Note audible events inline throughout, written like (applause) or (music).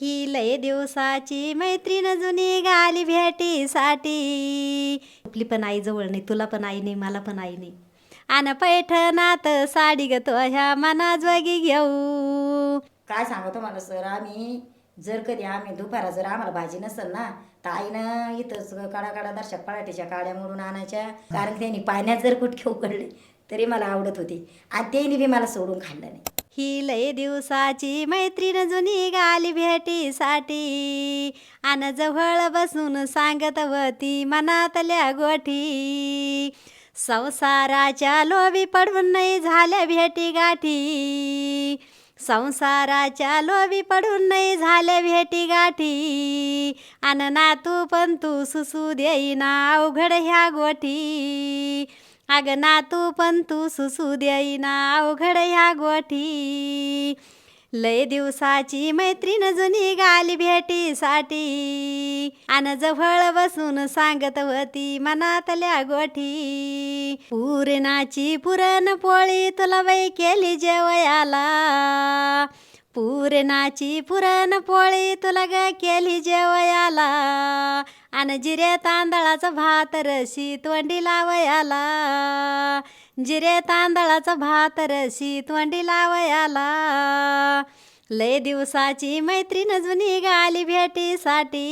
ही लय दिवसाची मैत्रीण जुनी गाली भेटीसाठी. आपली पण आई जवळ नाही तुला पण आई नाही मला पण आई नाही. आन पैठणात साडी ग तो ह्या मना जोगी घेऊ. काय सांगतो मला सर आम्ही जर कधी आम्ही दुपारा जर आम्हाला भाजी नसेल ना तर आईनं इथंच काळा काळा दर्शक पराठीच्या काड्या मोडून आणायच्या. कारण त्यांनी पाण्यात जर कुठके उकडले तरी मला आवडत होती. आणि त्यांनी बी मला सोडून खाल्लं नाही. ही लय दिवसाची मैत्रीण जुनी गाली भेटीसाठी. आन जवळ बसून सांगत होती मनातल्या गोठी. संसाराच्या लोभी पडून नाही झाल्या भेटी गाठी. संसाराच्या लोभी पडून नाही झाल्या भेटी गाठी. आन ना तू पण तू सुसू देईना अवघड ह्या गोठी. अग ना तू पण तू सुसू देईना अवघड ह्या गोठी. लय दिवसाची मैत्रीण जुनी गाली भेटीसाठी. आन जवळ बसून सांगत होती मनातल्या गोठी. पुरणाची पुरणपोळी तुला बाई केली जेवयाला. पुरणाची पुरणपोळी तुला ग केली जेवयाला. आणि जिरे तांदळाचा भात रशी तोंडी लावयाला जिरे तांदळाचा भात रशी तोंडी लावयाला लय दिवसाची मैत्रीण जुनी गाली भेटीसाठी.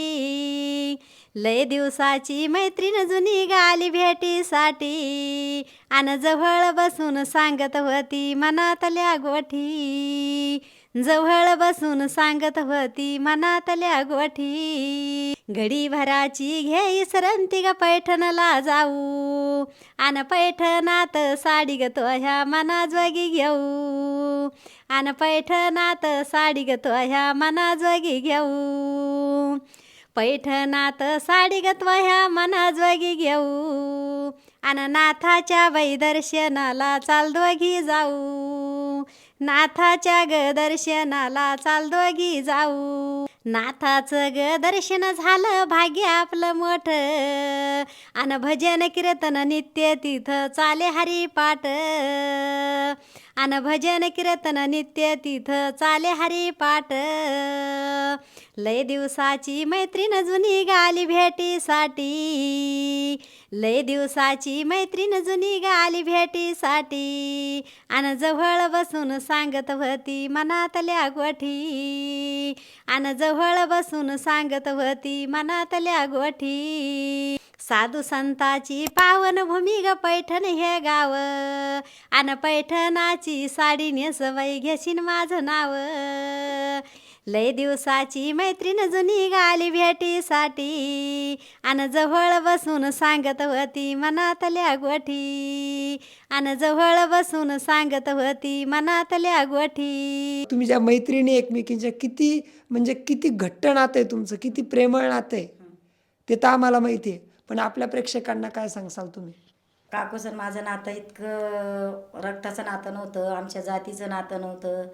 लय दिवसाची मैत्रीण जुनी गाली भेटीसाठी. आणि जवळ बसून सांगत होती मनातल्या गोठी. जवळ बसून सांगत होती मनातल्या गोठी. घडी भराची घेई सरंती ग पैठणला जाऊ. आन पैठणात साडी ग तो ह्या मना जोगी घेऊ. आन पैठणात साडी ग तो ह्या मना जोगी घेऊ. पैठणात साडी ग तो ह्या मना जोगी घेऊ. आन नाथाच्या बाई दर्शनाला चाल दोघी जाऊ. नाथाच्या ग दर्शनाला चाल दोघी जाऊ. नाथाचं ग दर्शन झालं भाग्य आपलं मोठ. अन भजन कीर्तन नित्य तिथं चाले हरी पाठ. अन भजन कीर्तन नित्य तिथं चाले हरी पाठ. लय दिवसाची मैत्रीण जुनी गाली भेटीसाठी. लय दिवसाची मैत्रीण जुनी गाली भेटीसाठी. आणि जवळ बसून सांगत होती मनातल्या गोठी. आणि जवळ बसून सांगत होती मनातल्या गोठी. साधू संताची पावन भूमी ग पैठण हे गाव. आन पैठणाची साडी नेसवाई घेशीन माझं नाव. लय दिवसाची मैत्रीण जुनी गाली भेटीसाठी. आन जवळ बसून सांगत होती मनातल्या गोठी. आन जवळ बसून सांगत होती मनातल्या गोठी. तुम्ही ज्या मैत्रिणी एकमेकींच्या किती म्हणजे किती घट्ट नातं आहे तुमचं किती प्रेमळ नातं आहे ते तर आम्हाला माहिती आहे. पण आपल्या प्रेक्षकांना काय सांगसाल तुम्ही? काकू सर माझं नातं इतकं रक्ताचं नातं नव्हतं आमच्या जातीचं नातं नव्हतं.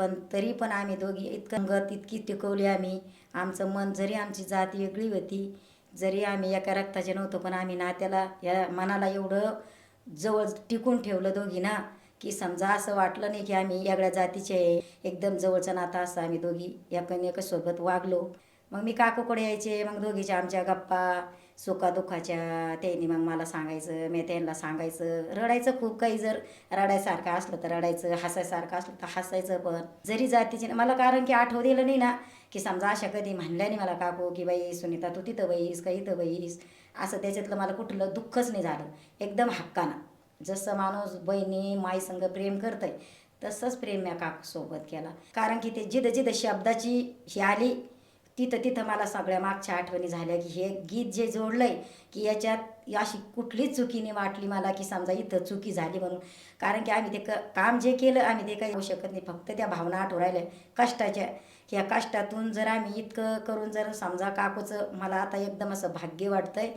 पण तरी पण आम्ही दोघी इतकं गत इतकी टिकवली आम्ही. आमचं मन जरी आमची जात वेगळी होती जरी आम्ही एका रक्ताचे नव्हतो पण आम्ही नात्याला या मनाला एवढं जवळ टिकून ठेवलं दोघी ना की समजा असं वाटलं नाही की आम्ही वेगळ्या जातीचे आहे. एकदम जवळचं नातं असं आम्ही दोघी एकन सोबत वागलो. मग मी काकूकडे यायचे मग दोघीच्या आमच्या गप्पा सुखादुःखाच्या त्यांनी मग मला सांगायचं मी त्यांना सांगायचं. रडायचं खूप काही जर रडायसारखं असलं तर रडायचं हसायसारखं असलं तर हसायचं पण. जरी जातीचे मला कारण की आठव दिलं नाही ना की समजा अशा कधी म्हणल्या नाही मला काकू की बाई सुनीता तू तिथं बैस का इथं बैस असं त्याच्यातलं मला कुठलं दुःखच नाही झालं. एकदम हक्कानं. जसं माणूस बहिणी माई संग प्रेम करतंय तसंच प्रेम या काकूसोबत केला. कारण की ते जिथं जिद शब्दाची ही आली तिथं तिथं मला सगळ्या मागच्या आठवणी झाल्या की हे गीत जे जोडलंय की याच्यात अशी कुठलीच चुकीने वाटली मला की समजा इथं चुकी झाली म्हणून. कारण की आम्ही ते क काम जे केलं आम्ही ते काही होऊ शकत नाही. फक्त त्या भावना आठवू राहिल्या कष्टाच्या. की या कष्टातून जर आम्ही इतकं करून जर समजा काकूचं मला आता एकदम असं भाग्य वाटतंय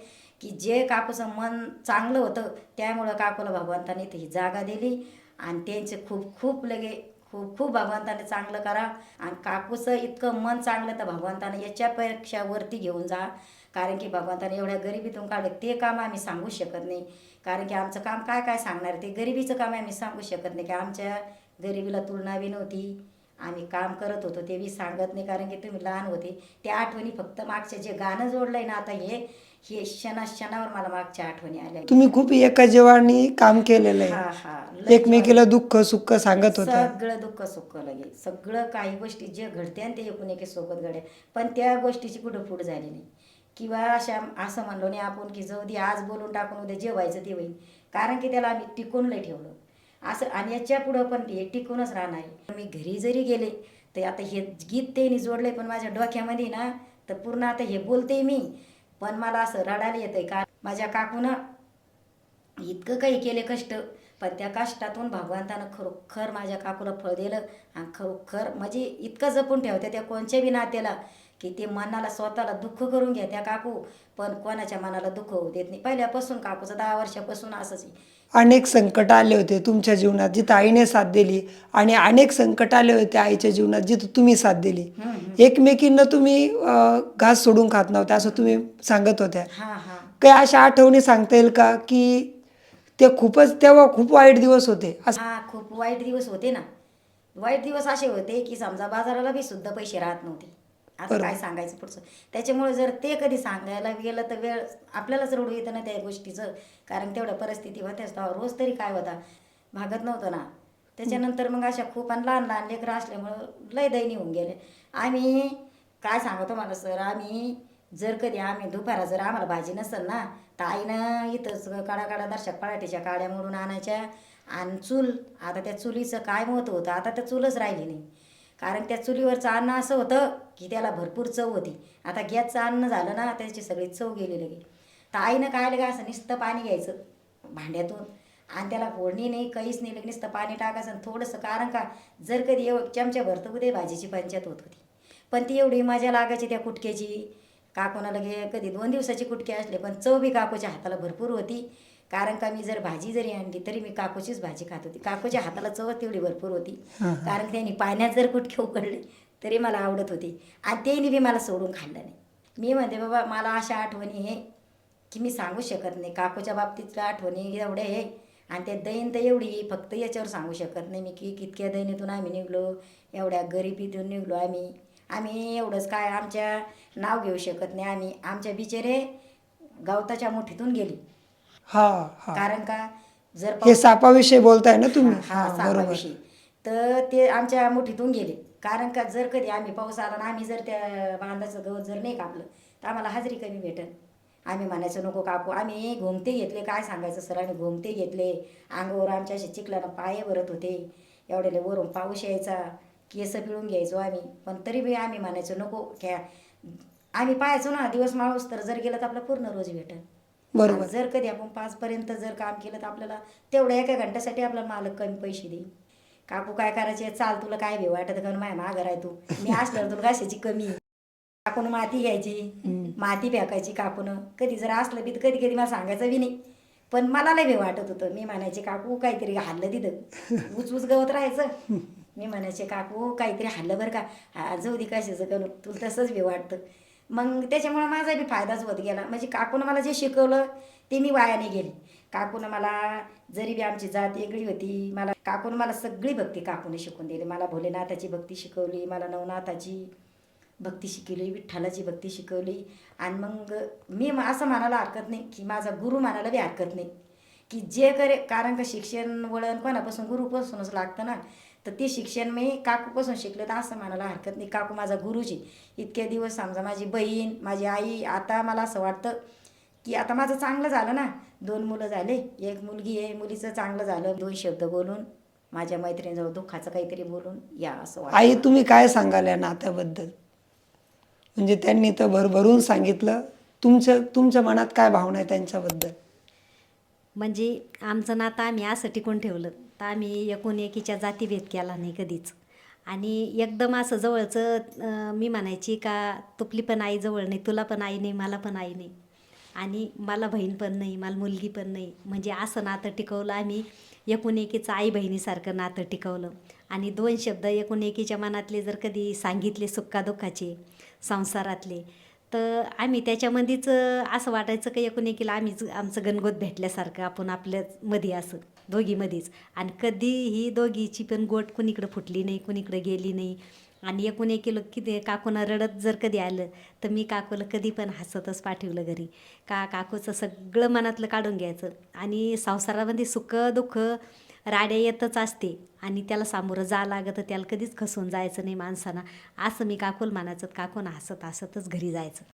की जे काकूचं मन चांगलं होतं त्यामुळं काकूला भगवंताने ही जागा दिली आणि त्यांचे खूप खूप लगे खूप खूप भगवंताने चांगलं करा. आणि काकूचं इतकं मन चांगलं तर भगवंताने याच्यापेक्षा वरती घेऊन जा. कारण की भगवंताने एवढ्या गरिबीतून काढलं ते काम आम्ही सांगू शकत नाही. कारण की आमचं काम काय काय सांगणार? ते गरिबीचं काम आम्ही सांगू शकत नाही. की आमच्या गरिबीला तुलना बी नव्हती. आम्ही काम करत होतो ते बी सांगत नाही. कारण की तुम्ही लहान होते त्या आठवणी फक्त मागचे जे गाणं जोडलं आहे ना आता हे हे क्षणा क्षणावर मला मागच्या आठवणी आल्या. तुम्ही खूप एका जीवानी काम केलेलं हा आहे हा एकमेकीला दुःख सुख सांगत होत्या सगळं दुःख सुख लगे सगळं काही गोष्टी जे घडते आणि ते एकूण एके सोबत घडे. पण त्या गोष्टीची कुठं फूट झाली नाही. किंवा अशा असं म्हणलो नाही आपण की जाऊ दे आज बोलून टाकून उद्या जे व्हायचं ते होईल. कारण की त्याला आम्ही टिकून लय ठेवलं. असं आणि याच्या पुढं पण हे टिकूनच राहणार आहे. मी घरी जरी गेले तर आता हे गीत त्यांनी जोडलंय पण माझ्या डोक्यामध्ये ना तर पूर्ण आता हे बोलते मी. पण मला असं रडायला येतंय का? माझ्या काकूनं इतकं काही केले कष्ट पण त्या कष्टातून भगवंतानं खरोखर माझ्या काकूला फळ दिलं आणि खरोखर म्हणजे इतकं जपून ठेवते त्या कोणच्या बी नात्याला. की ते मनाला स्वतःला दुःख करून घ्या त्या काकू. पण कोणाच्या मनाला दुःख होऊ देत नाही. पहिल्यापासून काकूचं दहा वर्षापासून असंच आहे. अनेक संकट आले होते तुमच्या जीवनात जिथं आईने साथ दिली आणि अनेक संकट आले होते आईच्या जीवनात जिथं तुम्ही साथ दिली. हम्म, हम्म. एकमेकींना तुम्ही अं, घास सोडून खात नव्हत्या असं तुम्ही सांगत होत्या. हा हा. काही अशा आठवणी सांगता येईल का की ते खूपच तेव्हा खूप वाईट दिवस होते? असं हा खूप वाईट दिवस होते ना. वाईट दिवस असे होते की समजा बाजाराला बी सुद्धा पैसे राहत नव्हते. बरोबर. काय सांगायचं पुढचं? त्याच्यामुळे जर ते कधी सांगायला गेलं तर वेळ आपल्यालाच रडू येतं ना त्या गोष्टीचं कारण तेवढ्या परिस्थिती होत्याच तेव्हा. रोज तरी काय होता? भागत नव्हतं ना. त्याच्यानंतर मग अशा खूप आणि लहान लहान लेकरं असल्यामुळं लय दैनी होऊन गेले. आम्ही काय सांगतो मला सर? आम्ही जर कधी आम्ही दुपारा जर आम्हाला भाजी नसेल ना तर आईनं इथंच काडा काडा दर्शक पराठीच्या काड्या मोडून आणायच्या. आणि चूल आता त्या चुलीचं काय महत्त्व होतं? आता त्या चूलच राहिली नाही. कारण त्या चुलीवरचं अन्न असं होतं की त्याला भरपूर चव होती. आता गॅसचं अन्न झालं ना त्याची सगळी चव गेली लगे तर आईनं काय लगे असं नुसतं पाणी घ्यायचं भांड्यातून. आणि त्याला फोडणी नाही काहीच नाही लगे नुसतं पाणी टाकायचं आणि थोडंसं कारण का जर कधी एव चमच्या भरतं उद्या भाजीची पंचायत होत होती. पण ती एवढी मजा लागायची त्या कुटक्याची. काकूना लगे कधी दोन दिवसाची कुटके असले पण चव बी काकूच्या हाताला भरपूर होती. कारण का मी जर भाजी जरी आणली तरी मी काकूचीच भाजी खात होती. काकूच्या हाताला चवच तेवढी भरपूर होती. कारण त्यांनी पाण्यात जर कुटके उकडले तरी मला आवडत होती. आणि त्यांनी बी मला सोडून खाल्लं नाही. मी म्हणते बाबा मला अशा आठवणी हे की मी सांगू शकत नाही. काकूच्या बाबतीतल्या आठवणी एवढ्या आहे आणि त्या दैन तर एवढी फक्त याच्यावर सांगू शकत नाही मी की कितक्या दैनीतून आम्ही निघलो एवढ्या गरिबीतून निघलो आम्ही. आम्ही एवढंच काय आमच्या नाव घेऊ शकत नाही. आम्ही आमच्या बिचारे गवताच्या मुठीतून गेली. हा हा. कारण का? जर हे सापाविषयी बोलताय ना तुम्ही? हा हा, सापाविषयी. तर ते आमच्या मुठीतून गेले. कारण का जर कधी आम्ही पाऊस आला ना आम्ही जर त्या बांधाचं गवत जर नाही कापलं तर आम्हाला हाजरी कमी भेटल आम्ही म्हणायचं नको कापू. आम्ही घोमते घेतले काय सांगायचं सर? आम्ही घोमते घेतले. अंगावर आमच्या असे चिखलानं पाय भरत होते. एवढ्याले वरून पाऊस यायचा केस पिळून घ्यायचो आम्ही. पण तरी बी आम्ही म्हणायचो नको क्या आम्ही पाहायचो ना दिवस माणूस तर जर गेलं तर आपला पूर्ण रोज भेटल बरोबर. जर कधी आपण पाचपर्यंत जर काम केलं तर आपल्याला तेवढ्या एका घंट्यासाठी आपला मालक कमी पैसे देईल. काकू काय करायचे? चाल तुला काय भेव वाटत का? माझ्या मागं राह तू. मी (laughs) असल्यावर तुला कशाची कमी? आहे. काकून माती घ्यायची. माती फेकायची काकून. कधी जर असलं बी कधी कधी मला सांगायचं बी नाही. पण मला लय भेव वाटत होतं. मी म्हणायचे काकू काहीतरी हल्लं तिथं. (laughs) उच उच गवत राहायचं. (laughs) मी म्हणायचे काकू काहीतरी हल्लं बरं का? हा जाऊ दे कशाचं करू? तुला तसंच भेव वाटतं. मग त्याच्यामुळे माझा बी फायदाच होत गेला. म्हणजे काकूनं मला जे शिकवलं ते मी वायाने गेली. काकूनं मला जरी बी आमची जात वेगळी होती मला काकूनं मला सगळी भक्ती काकूने शिकून दिली. मला भोलेनाथाची भक्ती शिकवली मला नवनाथाची भक्ती शिकवली विठ्ठलाची भक्ती शिकवली. आणि मग मी असं म्हणायला हरकत नाही की माझा गुरु म्हणायला बी हरकत नाही. की जे करे कारण का शिक्षण वळण कोणापासून गुरुपासूनच लागतं ना? तर ते शिक्षण मी काकूपासून शिकलं तर असं म्हणायला हरकत नाही. काकू माझा गुरुजी. इतके दिवस समजा माझी बहीण माझी आई आता मला असं वाटतं की आता माझं चांगलं झालं ना? दोन मुलं झाले. एक मुलगी आहे मुलीचं चांगलं झालं. दोन शब्द बोलून माझ्या मैत्रिणीजवळ दुःखाचं काहीतरी बोलून या असं आई तुम्ही काय सांगाल या नात्याबद्दल? म्हणजे त्यांनी तर भरभरून सांगितलं. तुमच्या तुमच्या मनात काय भावना आहे त्यांच्याबद्दल? म्हणजे आमचं नातं आम्ही असं टिकून ठेवलं. तर आम्ही एकूण एकीच्या जातीभेद केला नाही कधीच. आणि एकदम असं जवळचं मी म्हणायची का तुपली पण आई जवळ नाही तुला पण आई नाही मला पण आई नाही. आणि मला बहीण पण नाही मला मुलगी पण नाही. म्हणजे असं नातं टिकवलं आम्ही. एकूण एकीचं आई बहिणीसारखं नातं टिकवलं. आणि दोन शब्द एकूण एकीच्या मनातले जर कधी सांगितले सुक्कादुःखाचे संसारातले तर आम्ही त्याच्यामध्येच असं वाटायचं की एकूणएकीला आम्हीच आमचं गणगोत भेटल्यासारखं आपण आपल्यामध्ये असं दोघीमध्येच. आणि कधीही दोघीची पण गोट कुणीकडं फुटली नाही कुणीकडं गेली नाही. आणि एकूण एक किलो किती काकूनं रडत जर कधी आलं तर मी काकूला कधी पण हसतच पाठवलं घरी. का काकूचं सगळं मनातलं काढून घ्यायचं. आणि संसारामध्ये सुख दुःख राड्या येतच असते. आणि त्याला सामोरं जा लागतं त्याला कधीच खसून जायचं नाही माणसानं. असं मी काकूल मानायचं काकून हसत हसतच घरी जायचं.